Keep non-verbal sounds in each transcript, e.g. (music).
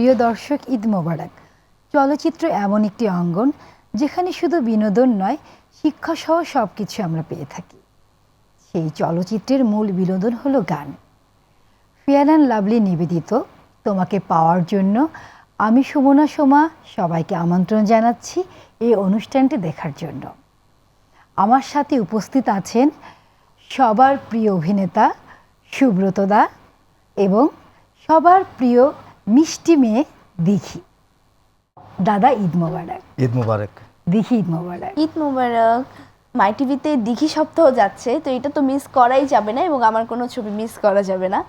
প্রিয় দর্শক, ঈদ মোবারক। চলচ্চিত্র এমন একটি অঙ্গন, যেখানে শুধু বিনোদন নয় শিক্ষাসহ সব কিছু আমরা পেয়ে থাকি। সেই চলচ্চিত্রের মূল বিনোদন হলো গান। ফেয়ার অ্যান্ড লাভলি নিবেদিত, তোমাকে পাওয়ার জন্য আমি সুমনা সোমা সবাইকে আমন্ত্রণ জানাচ্ছি এই অনুষ্ঠানটি দেখার জন্য। আমার সাথে উপস্থিত আছেন সবার প্রিয় অভিনেতা সুব্রত দা এবং সবার প্রিয় মিষ্টি মেয়ে দেখি। দাদা ঈদ মোবারক। ঈদ মুবারক। দেখি ঈদ মোবারক। ঈদ মোবারক। মাই টিভিতে দিঘি সপ্তাহ যাচ্ছে তো এটা তো মিস করাই যাবে না এবং আমার কোনো ছবি মিস করা যাবে না।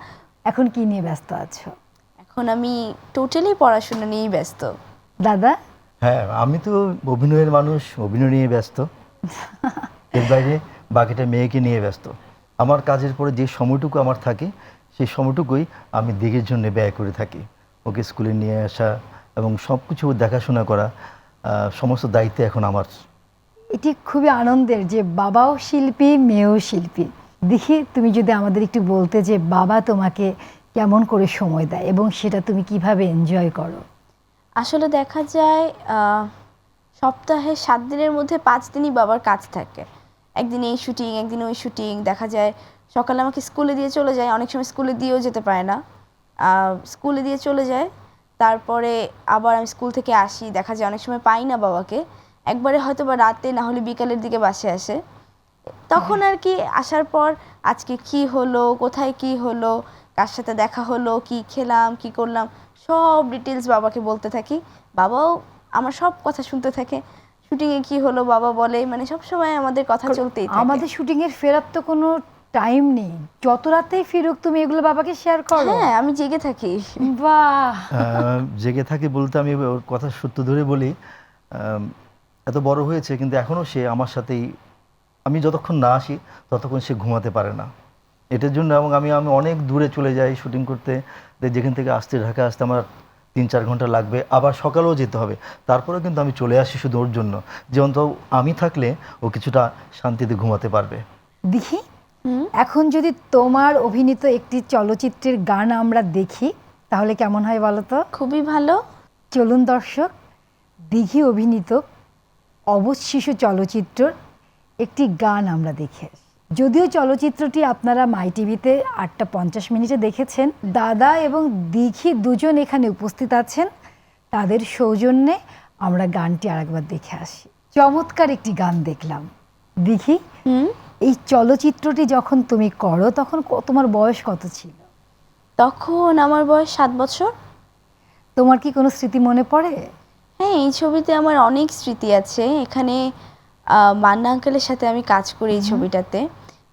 এখন কি নিয়ে ব্যস্ত আছো? এখন আমি টোটালি পড়াশোনা নিয়েই ব্যস্ত। দাদা? হ্যাঁ আমি তো অভিনয়ের মানুষ অভিনয় নিয়ে ব্যস্ত। (laughs) এর বাইরে বাকিটা মেয়েকে নিয়ে ব্যস্ত। আমার কাজের পরে যে সময়টুকু আমার থাকে সেই সময়টুকুই আমি দিঘের জন্য ব্যয় করে থাকি। ওকে স্কুলে নিয়ে আসা এবং সব কিছু দেখাশোনা করা সমস্ত দায়িত্ব এখন আমার। এটি খুবই আনন্দের যে বাবাও শিল্পী মেয়েও শিল্পী। দেখি তুমি যদি আমাদের একটু বলতে যে বাবা তোমাকে কেমন করে সময় দেয় এবং সেটা তুমি কীভাবে এনজয় করো? আসলে দেখা যায় সপ্তাহে সাত দিনের মধ্যে পাঁচ দিনই বাবার কাজ থাকে। একদিন এই শুটিং একদিন ওই শুটিং দেখা যায় সকালে আমাকে স্কুলে দিয়ে চলে যায় অনেক সময় স্কুলে দিয়েও যেতে পারে না। স্কুলে দিয়ে চলে যায়। তারপরে আবার আমি স্কুল থেকে আসি। দেখা যায় অনেক সময় পাই না বাবাকে। একবারে হয়তো বা রাতে না হলে বিকালের দিকে বাসে আসে। তখন আর কি আসার পর আজকে কি হলো কোথায় কি হলো কার সাথে দেখা হলো কি খেলাম কি করলাম সব ডিটেলস বাবাকে বলতে থাকি। বাবাও আমার সব কথা শুনতে থাকে। শুটিংয়ে কি হলো বাবা বলে মানে সব সময় আমাদের কথা চলতেই থাকে। আমাদের শুটিং এর ফেরার তো কোনো টাইম নেই। যত রাতেই ফিরুক তুমি এগুলো বাবাকে শেয়ার করো। হ্যাঁ আমি জেগে থাকি। বাহ! জেগে থাকি বলতে আমি ওর কথা সত্য ধরে বলি। এত বড় হয়েছে কিন্তু এখনও সে আমার সাথেই। আমি যতক্ষণ না আসি ততক্ষণ সে ঘুমাতে পারে না। এটার জন্য এবং আমি আমি অনেক দূরে চলে যাই শুটিং করতে। যেখান থেকে আসতে ঢাকা আসতে আমার তিন চার ঘণ্টা লাগবে। আবার সকালেও যেতে হবে। তারপরেও কিন্তু আমি চলে আসি শুধু ওর জন্য। যে অন্তত আমি থাকলে ও কিছুটা শান্তিতে ঘুমাতে পারবে। দেখি। এখন যদি তোমার অভিনীত একটি চলচ্চিত্রের গান আমরা দেখি তাহলে কেমন হয় বলো তো? খুবই ভালো। চলুন দর্শক দিঘি অভিনীত অবশ শিশু চলচ্চিত্রর একটি গান আমরা দেখে। যদিও চলচ্চিত্রটি আপনারা মাই টিভিতে আটটা পঞ্চাশ মিনিটে দেখেছেন দাদা এবং দিঘি দুজন এখানে উপস্থিত আছেন তাদের সৌজন্যে আমরা গানটি আরেকবার দেখে আসি। চমৎকার একটি গান দেখলাম। দিঘি? এই চলচ্চিত্রটি যখন তুমি করো তখন তোমার বয়স কত ছিল? তখন আমার বয়স সাত বছর। তোমার কি কোনো স্মৃতি মনে পড়ে? হ্যাঁ এই ছবিতে আমার অনেক স্মৃতি আছে। এখানে মান্না আঙ্কেলের সাথে আমি কাজ করি এই ছবিটাতে।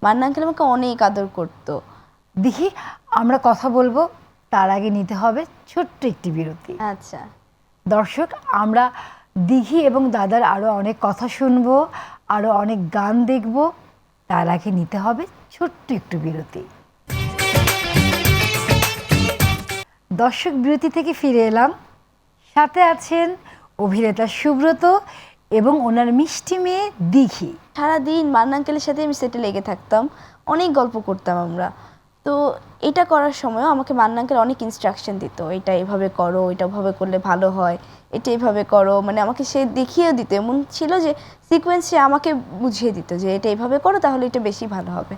মান্না আঙ্কেল আমাকে অনেক আদর করতো। দেখি আমরা কথা বলব। তার আগে নিতে হবে ছোট্ট একটি বিরতি। আচ্ছা। দর্শক আমরা দিঘি এবং দাদার আরও অনেক কথা শুনব আরও অনেক গান দেখব। তার আগে নিতে হবে ছোট্ট একটু বিরতি। দর্শক বিরতি থেকে ফিরে এলাম। সাথে আছেন অভিনেতা সুব্রত এবং ওনার মিষ্টি মেয়ে দীঘি। সারাদিন মান্নাঙ্কেলের সাথে আমি সেটে লেগে থাকতাম, অনেক গল্প করতাম আমরা। তো এটা করার সময়ও আমাকে মান্না আঙ্কেল অনেক ইনস্ট্রাকশন দিত এটা এভাবে করো এটা ভাবে করলে ভালো হয় এটা এভাবে করো। মানে আমাকে সে দেখিয়েও দিত। এমন ছিল যে সিকোয়েন্স সে আমাকে বুঝিয়ে দিত যে এটা এভাবে করো তাহলে এটা বেশি ভালো হবে।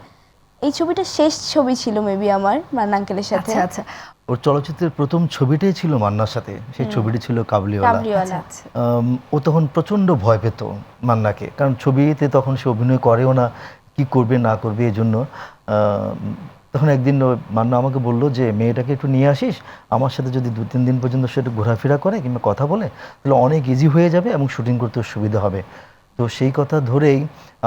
এই ছবিটা শেষ ছবি ছিল মেবি আমার মান্না আঙ্কেলের সাথে। আচ্ছা আচ্ছা। ওর চলচ্চিত্রের প্রথম ছবিটাই ছিল মান্নার সাথে। সেই ছবিটি ছিল কাবলিওয়ালা। আচ্ছা আম, ও তখন প্রচণ্ড ভয় পেত মান্নাকে। কারণ ছবিতে তখন সে অভিনয় করেও না কি করবে না করবে এই জন্য আম, তখন একদিন মান্না আমাকে বলল যে মেয়েটাকে একটু নিয়ে আসিস আমার সাথে যদি দু তিন দিন পর্যন্ত সে একটু ঘোরাফেরা করে কিংবা কথা বলে তাহলে অনেক ইজি হয়ে যাবে এবং শুটিং করতে ওর সুবিধা হবে। তো সেই কথা ধরেই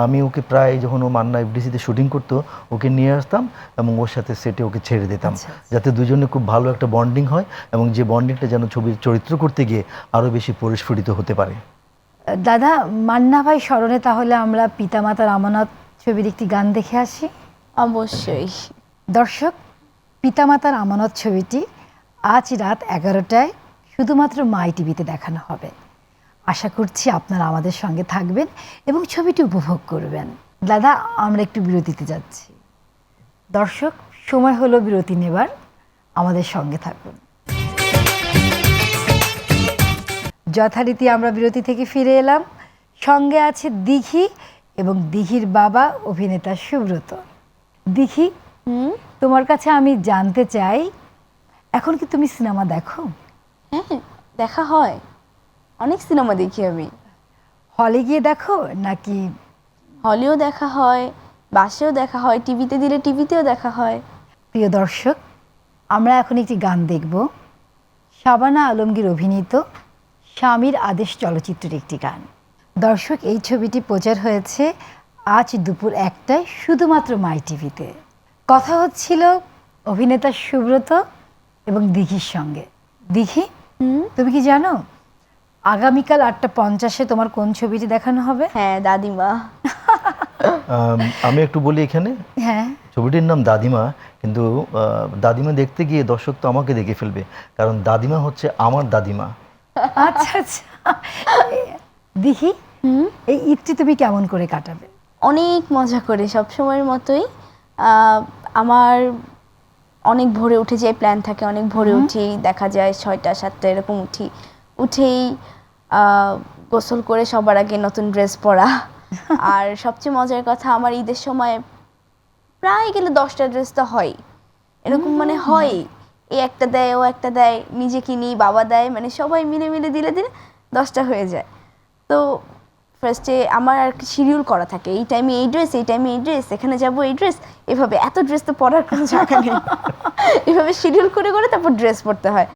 আমি ওকে প্রায় যখন ও মান্না এফডিসিতে শুটিং করতো ওকে নিয়ে আসতাম এবং ওর সাথে সেটে ওকে ছেড়ে দিতাম। আচ্ছা, যাতে দুজনে খুব ভালো একটা বন্ডিং হয় এবং যে বন্ডিংটা যেন ছবির চরিত্র করতে গিয়ে আরও বেশি পরিস্ফুটিত হতে পারে। দাদা মান্না ভাই স্মরণে তাহলে আমরা পিতামাতার আমানত ছবির একটি গান দেখে আসি? অবশ্যই। দর্শক, পিতামাতার আমানত ছবিটি আজ রাত এগারোটায় শুধুমাত্র মাই টিভিতে দেখানো হবে। আশা করছি আপনারা আমাদের সঙ্গে থাকবেন এবং ছবিটি উপভোগ করবেন। দাদা, আমরা একটু বিরতিতে যাচ্ছি। দর্শক, সময় হলো বিরতি নেবার। আমাদের সঙ্গে থাকুন। যথারীতি আমরা বিরতি থেকে ফিরে এলাম। সঙ্গে আছে দিঘি এবং দিঘির বাবা অভিনেতা সুব্রত। দিঘি তোমার কাছে আমি জানতে চাই এখন কি তুমি সিনেমা দেখো? হ্যাঁ দেখা হয়। অনেক সিনেমা দেখি আমি। হলে গিয়ে দেখো নাকি? হলেও দেখা হয় বাসেও দেখা হয় টিভিতে দিলে টিভিতেও দেখা হয়। প্রিয় দর্শক আমরা এখন একটি গান দেখব। শাবানা আলমগীর অভিনীত স্বামীর আদেশ চলচ্চিত্রের একটি গান। দর্শক এই ছবিটি প্রচার হয়েছে আজ দুপুর একটায় শুধুমাত্র মাই টিভিতে। কথা হচ্ছিল অভিনেতা সুব্রত এবং দিঘির সঙ্গে। দিঘি তুমি কি জানো? আগামীকাল আটটা পঞ্চাশে তোমার কোন ছবিটি দেখানো হবে? হ্যাঁ দাদিমা। আমি একটু বলি এখানে। হ্যাঁ। ছবিটির নাম দাদিমা কিন্তু আহ, দাদিমা দেখতে গিয়ে দর্শক তো আমাকে দেখে ফেলবে কারণ দাদিমা হচ্ছে আমার দাদিমা। আচ্ছা আচ্ছা। দিঘি হুম? এই ঈদটি তুমি কেমন করে কাটাবে? অনেক মজা করে সব সময়ের মতোই। আমার অনেক ভোরে উঠে যাই প্ল্যান থাকে অনেক ভোরে উঠি দেখা যায় ছয়টা সাতটা এরকম উঠি। উঠেই গোসল করে সবার আগে নতুন ড্রেস পরা। (laughs) আর সবচেয়ে মজার কথা আমার ঈদের সময় প্রায় গেলে দশটা ড্রেস তো হয়। এরকম মানে হয়। এই একটা দেয় ও একটা দেয় নিজে কিনি বাবা দেয় মানে সবাই মিলে মিলে দিলে দিলে দশটা হয়ে যায়। তো ফার্স্টে আমার আর কি শিডিউল করা থাকে। এই টাইমে এই ড্রেস এই টাইমে এই ড্রেস এখানে যাব এই ড্রেস এভাবে এত ড্রেস তো পরার কোনো জায়গা নেই। (laughs) এভাবে শিডিউল করে করে তারপর ড্রেস পরতে হয়।